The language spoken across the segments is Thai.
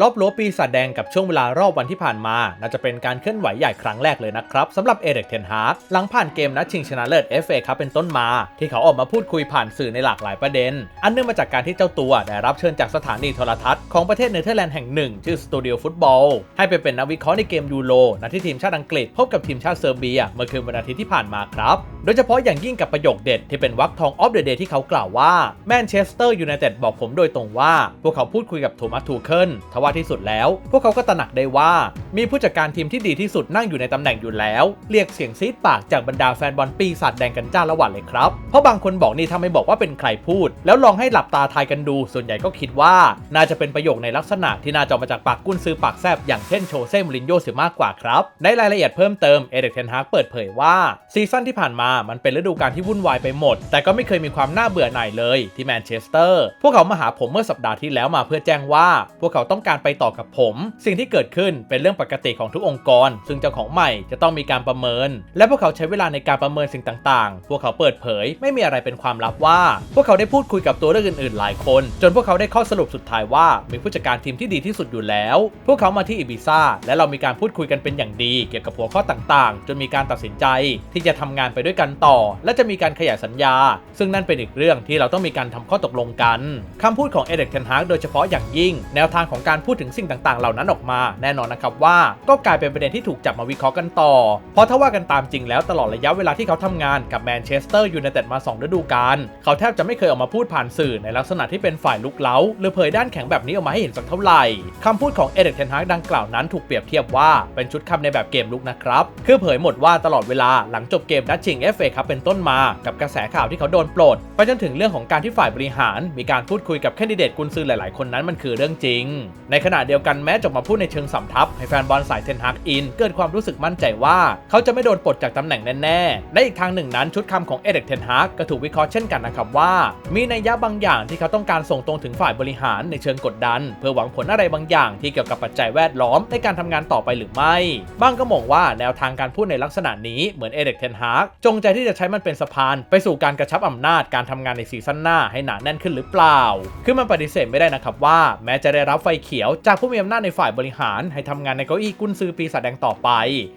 รอบรั้วปีศาจแดงกับช่วงเวลารอบวันที่ผ่านมา น่าจะเป็นการเคลื่อนไหวใหญ่ครั้งแรกเลยนะครับสำหรับเอเด็กเทนฮากหลังผ่านเกมนัดชิงชนะเลิศ FA ครับเป็นต้นมา ที่เขาออกมาพูดคุยผ่านสื่อในหลากหลายประเด็น อันเนื่องมาจากการที่เจ้าตัวได้รับเชิญจากสถานีโทรทัศน์ของประเทศเนเธอร์แลนด์แห่งหนึ่ง ชื่อสตูดิโอฟุตบอลให้ไปเป็นนักวิเคราะห์ในเกมยูโรนัดที่ทีมชาติอังกฤษพบกับทีมชาติเซอร์เบีย เมื่อคืนวันอาทิตย์ที่ผ่านมาครับโดยเฉพาะอย่างยิ่งกับประโยคเด็ดที่เป็นวรรคทองออฟเดอะเดย์ที่เขากล่าวว่าแมนเชสเตอร์ยูไนเต็ดบอกผมโดยตรงว่า พวกเขาพูดคุยกับโทมัสทูเคิลทว่าที่สุดแล้ว พวกเขาก็ตระหนักได้ว่ามีผู้จัดการทีมที่ดีที่สุดนั่งอยู่ในตำแหน่งอยู่แล้ว เรียกเสียงซีดปากจากบรรดาแฟนบอลปีศาจแดงกันจ้าละหวัดเลยครับ เพราะบางคนบอกนี่ถ้าไม่บอกว่าเป็นใครพูด แล้วลองให้หลับตาทายกันดู ส่วนใหญ่ก็คิดว่า น่าจะเป็นประโยคในลักษณะที่น่าจะมาจากปากกุนซื้อปากแซบอย่างเช่นโชเซ่มรินโยเสียมากกว่าครับในรายละเอียดเพิ่มเติมเอเดกเทนฮากเปิดเผยว่าซีซั่นที่ผ่านมามันเป็นฤดูกาลที่วุ่นวายไปหมด แต่ก็ไม่เคยมีความน่าเบื่อหน่ายเลยที่แมนเชสเตอร์พวกเขามาหาผมเมื่อสัปดาห์ที่แล้วมาเพื่อแจ้งว่า พวกเขาต้องการไปต่อกับผม สิ่งที่เกิดขึ้นเป็นเรื่องปกติของทุกองค์กร ซึ่งเจ้าของใหม่จะต้องมีการประเมิน และพวกเขาใช้เวลาในการประเมินสิ่งต่างๆ พวกเขาเปิดเผย ไม่มีอะไรเป็นความลับว่า พวกเขาได้พูดคุยกับตัวเรื่องอื่นๆ หลายคน จนพวกเขาได้ข้อสรุปสุดท้ายว่า มีผู้จัดการทีมที่ดีที่สุดอยู่แล้ว พวกเขามาที่อิบิซ่าและเรามีการพูดคุยกันเป็นอย่างดี เกี่ยวกับหัวข้อต่างๆ จนมีการตัดสินใจ ที่จะทำงานไปด้วยกันต่อ และจะมีการขยายสัญญา ซึ่งนั่นเป็นอีกเรื่องที่เราต้องมีการทำข้อตกลงกันคำพูดของเอเด็กเทนฮากโดยเฉพาะอย่างยิ่ง แนวทางของการพูดถึงสิ่งต่างๆ เหล่านั้นออกมา แน่นอนนะครับว่าก็กลายเป็นประเด็นที่ถูกจับมาวิเคราะห์กันต่อ เพราะถ้าว่ากันตามจริงแล้วตลอดระยะเวลาที่เขาทำงานกับแมนเชสเตอร์ยูไนเต็ดมา 2 ฤดูกาลเขาแทบจะไม่เคยออกมาพูดผ่านสื่อในลักษณะที่เป็นฝ่ายลุกเล้า หรือเผยด้านแข็งแบบนี้ออกมาให้เห็นสักเท่าไหร่คำพูดของเอเดกเทนฮากดังกล่าวนั้นถูกเปรียบเทียบว่าเป็นชุดคำในแบบเกมลุกนะครับคือเผยหมดว่าตลอดเวลาหลังจบเกมนัดชิง FA ครับเป็นต้นมากับกระแสข่าวที่เขาโดนปลดไปจนถึงเรื่องของการที่ฝ่ายบริหาร มีการพูดคุยกับแคนดิเดตกุนซือหลาย ๆ คนนั้นมันคือเรื่องจริงในขณะเดียวกันแม้จะมาพูดในเชิงสำทับให้แฟนบอลสายเทนฮากอิน เกิดความรู้สึกมั่นใจว่า เขาจะไม่โดนปลดจากตำแหน่งแน่ๆและอีกทางหนึ่งนั้นชุดคำของเอเด็กเทนฮากก็ถูกวิเคราะห์เช่นกันนะครับว่า มีนัยยะบางอย่างที่เขาต้องการส่งตรงถึงฝ่ายบริหารในเชิงกดดัน เพื่อหวังผลอะไรบางอย่างที่เกี่ยวกับปัจจัยแวดล้อมในการทำงานต่อไปหรือไม่บ้างก็มองว่าแนวทางการพูดในลักษณะนี้เหมือนเอเด็กเทนฮากจงใจที่จะใช้มันเป็นสะพาน ไปสู่การกระชับอำนาจการทำงานในซีซั่นหน้าให้หนาแน่นขึ้นหรือเปล่า คือมันปฏิเสธไม่ได้นะครับว่า แม้จะได้รับไฟเขียวจากผู้มีอำนาจในฝ่ายบริหาร ให้ทำงานในเก้าอี้กุนซือปีศาจแดงต่อไป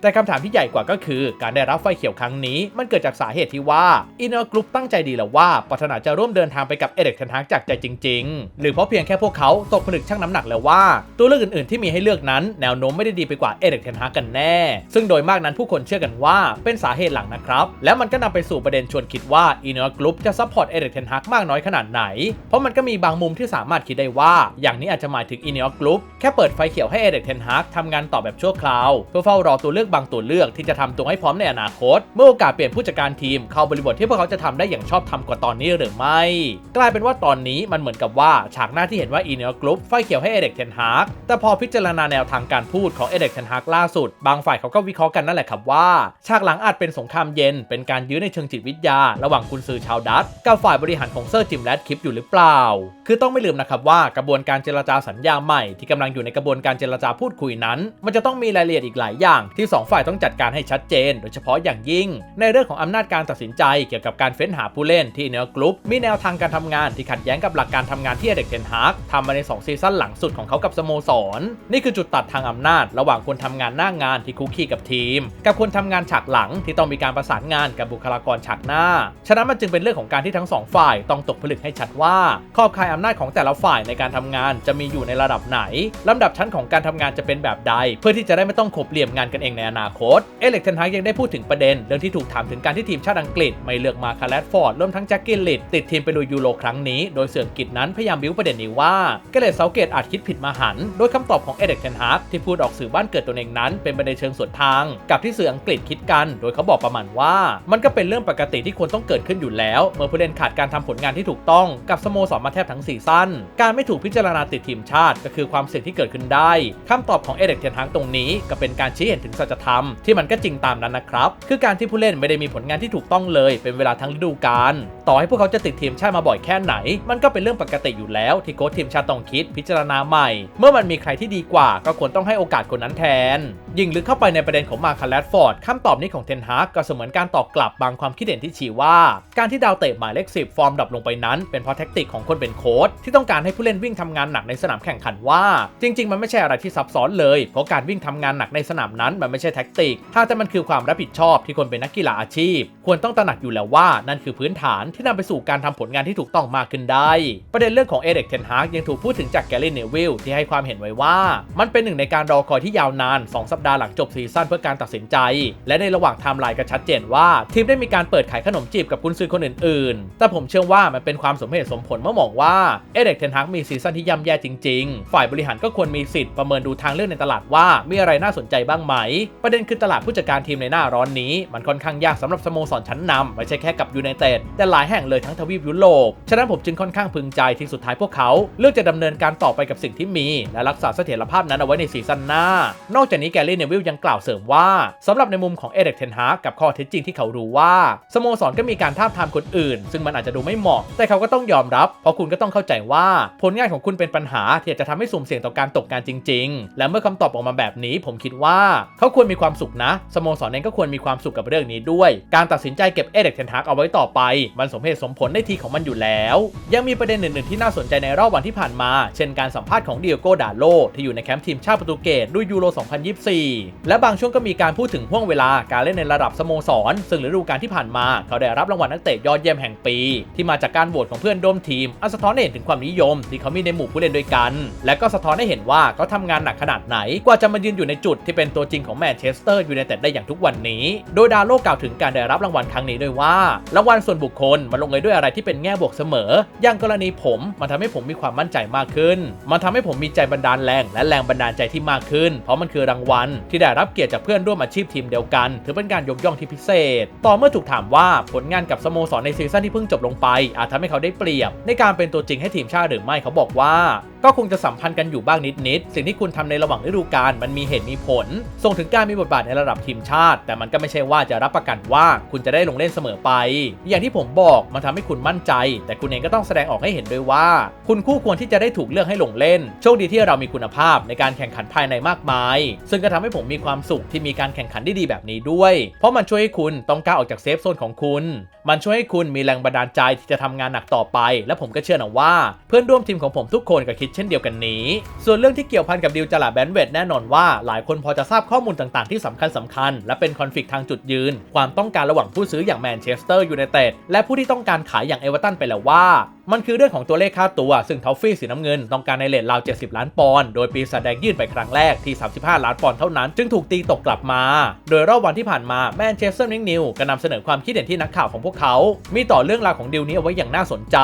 แต่คำถามที่ใหญ่กว่าก็คือ การได้รับไฟเขียวครั้งนี้ มันเกิดจากสาเหตุที่ว่าอินเนอร์กรุ๊ปตั้งใจดีแล้วว่าปรารถนาจะร่วมเดินทางไปกับเอเด็กเทนฮากจากใจจริง ๆ หรือเพราะเพียงแค่พวกเขาตกผลึกชั่งน้ำหนักแล้วว่า ตัวเลือกอื่น ๆ ที่มีให้เลือกนั้น แนวโน้มไม่ได้ดีไปกว่าเอเด็กเทนฮากกันแน่ ซึ่งโดยมากนั้นผู้คนเชื่อกันว่าเป็นสาเหตุหลังนะครับ แล้วมันก็นำไปสู่ประเด็นชวนคิดว่าอินเนอร์กรุ๊ปจะซัพพอร์ตเอเดกเทนฮากมากน้อยขนาดไหน เพราะมันก็มีบางมุมที่สามารถคิดได้ว่า อย่างนี้อาจจะหมายถึงอินเนอร์กรุ๊ปแค่เปิดไฟเขียวให้เอเด็กเทนฮากทำงานต่อแบบชั่วคราว เพื่อเฝ้ารอตัวเลือกบางตัวเลือกที่จะทำตัวให้พร้อมในอนาคต เมื่อโอกาสเปลี่ยนผู้จัดการทีมเข้าบริบทที่พวกเขาจะทำได้อย่างชอบทำกว่าตอนนี้หรือไม่ กลายเป็นว่าตอนนี้มันเหมือนกับว่าฉากหน้าที่เห็นว่าอีเนอร์กรุ๊ปไฟเขียวให้เอเด็กเทนฮากแต่พอพิจารณาแนวทางการพูดของเอเด็กเทนฮากล่าสุด บางฝ่ายเขาก็วิเคราะห์กันนั่นแหละครับว่า ฉากหลังอาจเป็นสงครามเย็น เป็นการยื้อในเชิงจิตวิทยา ระหว่างกุนซือชาวดัตกับฝ่ายบริหารของเซอร์จิมแรดคลิปอยู่หรือเปล่า คือต้องไม่ลืมนะครับว่ากระบวนการเจรจาสัญญาใหม่ที่กำลังอยู่ในกระบวนการเจรจาพูดคุยนั้น มันจะต้องมีรายละเอียดอีกหลายอย่าง ที่สองฝ่ายต้องจัดการให้ชัดเจน โดยเฉพาะอย่างยิ่ง ในเรื่องของอำนาจการตัดสินใจเกี่ยวกับการเฟ้นหาผู้เล่นที่เนอร์กรุ๊ปมีแนวทางการทำงานที่ขัดแย้งกับหลักการทำงานที่เด็กเทนฮากทำมาใน 2 ซีซั่นหลังสุดของเขากับสโมสร นี่คือจุดตัดทางอำนาจ ระหว่างคนทำงานหน้างานที่คุกคีกับทีม กับคนทำงานฉากหลังที่ต้องมีการประสานงานกับบุคลากรฉากหน้า ฉะนั้นมันจึงเป็นเรื่องของการที่ทั้งสองฝ่ายต้องตกผลึกให้ชัดว่าขอบข่ายอำนาจของแต่ละฝ่ายในการทำงานจะมีอยู่ในระดับไหนลำดับชั้นของการทำงานจะเป็นแบบใด เพื่อที่จะได้ไม่ต้องขบเหลี่ยมงานกันเองในอนาคต เอเล็กเทนฮากยังได้พูดถึงประเด็น เรื่องที่ถูกถามถึงการที่ทีมชาติอังกฤษ ไม่เลือกมาคาร์ลฟอร์ดรวมทั้งแจ็คกิลลิตติดทีมไปลุยยูโรครั้งนี้ โดยเสื่อกิจนั้นพยายามบิ้วประเด็นนี้ว่าเกเรตเซาเกตอาจคิดผิดมาหันโดยคำตอบของเอเด็กเทนฮากที่พูดออกสื่อบ้านเกิดตัวเองนั้นเป็นประเด็นเชิงสวนทาง กับที่สื่ออังกฤษคิดกัน โดยเขาบอกประมาณว่า มันก็เป็นเรื่องปกติที่ควรต้องเกิดขึ้นอยู่แล้ว เมื่อผู้เล่นขาดการทำผลงานที่ถูกต้องกับสโมสรมาแทบทั้งซีซั่นการไม่ถูกพิจารณาติดทีมชาติก็คือความเสี่ยงที่เกิดขึ้นได้คำตอบของเอเด็กเทนฮากตรงนี้ ก็เป็นการชี้เห็นถึงสัจธรรมที่มันก็จริงตามนั้นนะครับ คือการที่ผู้เล่นไม่ได้มีผลงานที่ถูกต้องเลย เป็นเวลาทั้งฤดูกาลต่อให้พวกเขาจะติดทีมชาติมาบ่อยแค่ไหน มันก็เป็นเรื่องปกติอยู่แล้ว ที่โค้ชทีมชาติต้องคิดพิจารณาใหม่ เมื่อมันมีใครที่ดีกว่า ก็ควรต้องให้โอกาสคนนั้นแทน ยิ่งลึกเข้าไปในประเด็นของมาคาร์ลฟอร์ดคำตอบนี้ของเทนฮากก็เสมือนการตอบกลับบางความคิดเห็นที่ชี้ว่า การที่ดาวเตะหมายเลขสิบฟอร์มดับลงไปนั้น เป็นเพราะแท็กติกของคนเป็นโค้ชที่ต้องการให้ผู้เล่นวิ่งทำงานหนักในสนามแข่งขันว่าจริง ๆ มันไม่ใช่อะไรที่ซับซ้อนเลย เพราะการวิ่งทำงานหนักในสนามนั้นมันไม่ใช่แท็กติกถ้าแต่มันคือความรับผิดชอบที่คนเป็นนักกีฬาอาชีพ ควรต้องตระหนักอยู่แล้วว่านั่นคือพื้นฐานที่นำไปสู่การทำผลงานที่ถูกต้องมากขึ้นได้ ประเด็นเรื่องของเอเด็กเทนฮากยังถูกพูดถึงจากแกลเลี่เนวิลที่ให้ความเห็นไว้ว่า มันเป็นหนึ่งในการรอคอยที่ยาวนาน 2 สัปดาห์หลังจบซีซั่นเพื่อการตัดสินใจ และในระหว่างไทม์ไลน์ก็ชัดเจนว่าทีมได้มีการเปิดขายขนมจีบกับกุนซือคนอื่นๆ แต่ผมเชื่อว่ามันเป็นความสมเหตุสมผลเมื่อมองว่าเอเด็กเทนฮากมีซีซั่นที่ย่ำแย่จริง ๆฝ่ายบริหารก็ควรมีสิทธิ์ประเมินดูทางเลือกในตลาดว่ามีอะไรน่าสนใจบ้างไหม ประเด็นคือตลาดผู้จัดการทีมในหน้าร้อนนี้ มันค่อนข้างยากสำหรับสโมสรชั้นนำไม่ใช่แค่กับยูไนเต็ดแต่หลายแห่งเลยทั้งทวีปยุโรปฉะนั้นผมจึงค่อนข้างพึงใจที่สุดท้ายพวกเขา เลือกจะดำเนินการต่อไปกับสิ่งที่มี และรักษาเสถียรภาพนั้นเอาไว้ในซีซั่นหน้า นอกจากนี้แกลลี่เนวิลยังกล่าวเสริมว่าสำหรับในมุมของเอเด็กเทนฮากกับข้อเท็จจริงที่เขารู้ว่าสโมสรก็มีการท้าทามคนอื่น ซึ่งมันอาจจะดูไม่เหมาะ แต่เขาก็ต้องยอมรับ เพราะคุณก็ต้องเข้าใจว่าผลงานของคุณเป็นปัญหาที่จะทำให้สุ่มเสี่ยงต่อการตกงานจริง ๆ และเมื่อคำตอบออกมาแบบนี้ ผมคิดว่าเขาควรมีความสุขนะสโมสรเองก็ควรมีความสุขกับเรื่องนี้ด้วย การตัดสินใจเก็บเอเด็กเทนฮากเอาไว้ต่อไป มันสมเหตุสมผลในทีของมันอยู่แล้ว ยังมีประเด็นอื่นๆที่น่าสนใจในรอบวันที่ผ่านมา เช่นการสัมภาษณ์ของเดียโกดาโลที่อยู่ในแคมป์ทีมชาติโปรตุเกสด้วยยูโร 2024 และบางช่วงก็มีการพูดถึงห่วงเวลาการเล่นในระดับสโมสร ซึ่งฤดูกาลที่ผ่านมาเขาได้รับรางวัลนักเตะยอดเยี่ยมแห่งปี ที่มาจากการโหวตของเพื่อนร่วมทีมอัสท้อนเห็นถึงความนิยม ที่เขามีในหมู่ผู้เล่นด้วยกัน และและก็สะท้อนให้เห็นว่าเขาทำงานหนักขนาดไหน กว่าจะมายืนอยู่ในจุดที่เป็นตัวจริงของแมนเชสเตอร์ยูไนเต็ดได้อย่างทุกวันนี้ โดยดาโลกล่าวถึงการได้รับรางวัลครั้งนี้ด้วยว่ารางวัลส่วนบุคคลมันลงเอยด้วยอะไรที่เป็นแง่บวกเสมอ อย่างกรณีผมมันทำให้ผมมีความมั่นใจมากขึ้น มันทำให้ผมมีใจบันดาลแรงและแรงบันดาลใจที่มากขึ้น เพราะมันคือรางวัลที่ได้รับเกียรติจากเพื่อนร่วมอาชีพทีมเดียวกัน ถือเป็นการยกย่องที่พิเศษ ต่อเมื่อถูกถามว่าผลงานกับสโมสรในซีซั่นที่เพิ่งจบลงไป อาจทำให้เขาได้เปรียบ ในการเป็นตัวจริงให้ทีมชาติหรือไม่เขาบอกว่า ก็คงจะสัมพันธ์กันอยู่บ้างนิดๆ สิ่งที่คุณทำในระหว่างฤดูกาลมันมีเหตุมีผล ส่งถึงการมีบทบาทในระดับทีมชาติ แต่มันก็ไม่ใช่ว่าจะรับประกันว่าคุณจะได้ลงเล่นเสมอไป อย่างที่ผมบอกมันทำให้คุณมั่นใจ แต่คุณเองก็ต้องแสดงออกให้เห็นด้วยว่า คุณคู่ควรที่จะได้ถูกเลือกให้ลงเล่น โชคดีที่เรามีคุณภาพในการแข่งขันภายในมากมาย ซึ่งก็ทำให้ผมมีความสุขที่มีการแข่งขันที่ดีแบบนี้ด้วย เพราะมันช่วยให้คุณต้องก้าวออกจากเซฟโซนของคุณ มันช่วยให้คุณมีแรงบันดาลใจที่จะทำงานหนักต่อไป และผมก็เชื่อนะว่า เพื่อนร่วมทีมของผมทุกคนก็คิดเช่นเดียวกันนี้ ส่วนเรื่องที่เกี่ยวพันกับดิวจลาแบนเวดแน่นอนว่า หลายคนพอจะทราบข้อมูลต่างๆที่สำคัญสคัญ และเป็นคอนฟ lict ทางจุดยืน ความต้องการระหว่างผู้ซื้ออย่างแมนเชสเตอร์ยูไนเต็ดและผู้ที่ต้องการขายอย่างเอเวอร์ตันไปแล้วว่ามันคือเรื่องของตัวเลขค่าตัว ซึ่งทอฟฟี่สีน้ำเงินต้องการในเลทราว 70 ล้านปอนด์ โดยปีศาจแดงยื่นไปครั้งแรกที่ 35 ล้านปอนด์เท่านั้น จึงถูกตีตกกลับมา โดยรอบวันที่ผ่านมาแมนเชสเตอร์นิงนิวก็นำเสนอความคิดเห็นที่นักข่าวของพวกเขา มีต่อเรื่องราวของดีลนี้เอาไว้อย่างน่าสนใจ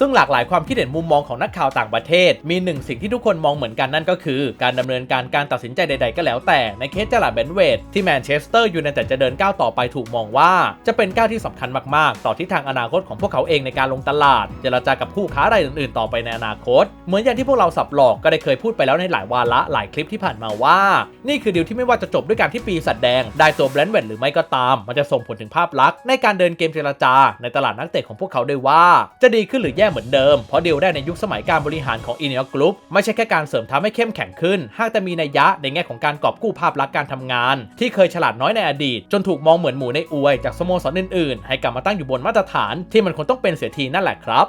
ซึ่งหลากหลายความคิดเห็นมุมมองของนักข่าวต่างประเทศ มีหนึ่งสิ่งที่ทุกคนมองเหมือนกันนั่นก็คือ การดำเนินการการตัดสินใจใด ๆ ก็แล้วแต่ในเคสจลาเบนเวดที่แมนเชสเตอร์ยูไนเต็ดจะเดินก้าวต่อไปถูกมองว่า จะเป็นก้าวที่สำคัญมากๆ ต่อทิศทางอนาคตของพวกเขาเองในการลงตลาดเจรจากับคู่ค้ารายอื่นๆ ต่อไปในอนาคต เหมือนอย่างที่พวกเราสับหลอกก็ได้เคยพูดไปแล้วในหลายวาระหลายคลิปที่ผ่านมาว่า นี่คือดีลที่ไม่ว่าจะจบด้วยการที่ปีศาจแดง ได้ตัวแบรนด์เวดหรือไม่ก็ตาม มันจะส่งผลถึงภาพลักษณ์ในการเดินเกมเจรจา ในตลาดนักเตะของพวกเขาด้วยว่า จะดีขึ้นหรือแย่เหมือนเดิม เพราะดีลได้ในยุคสมัยการบริหารของอินเนียกรุ๊ปไม่ใช่แค่การเสริมทัพให้เข้มแข็งขึ้น หากแต่มีนัยยะในแง่ของการกอบกู้ภาพลักษณ์การทำงาน ที่เคยฉลาดน้อยในอดีต จนถูกมองเหมือนหมูในอวยจากสโมสรอื่นๆ ให้กลับมาตั้งอยู่บนมาตรฐานที่มันควรต้องเป็นเสียทีนั่นแหละครับ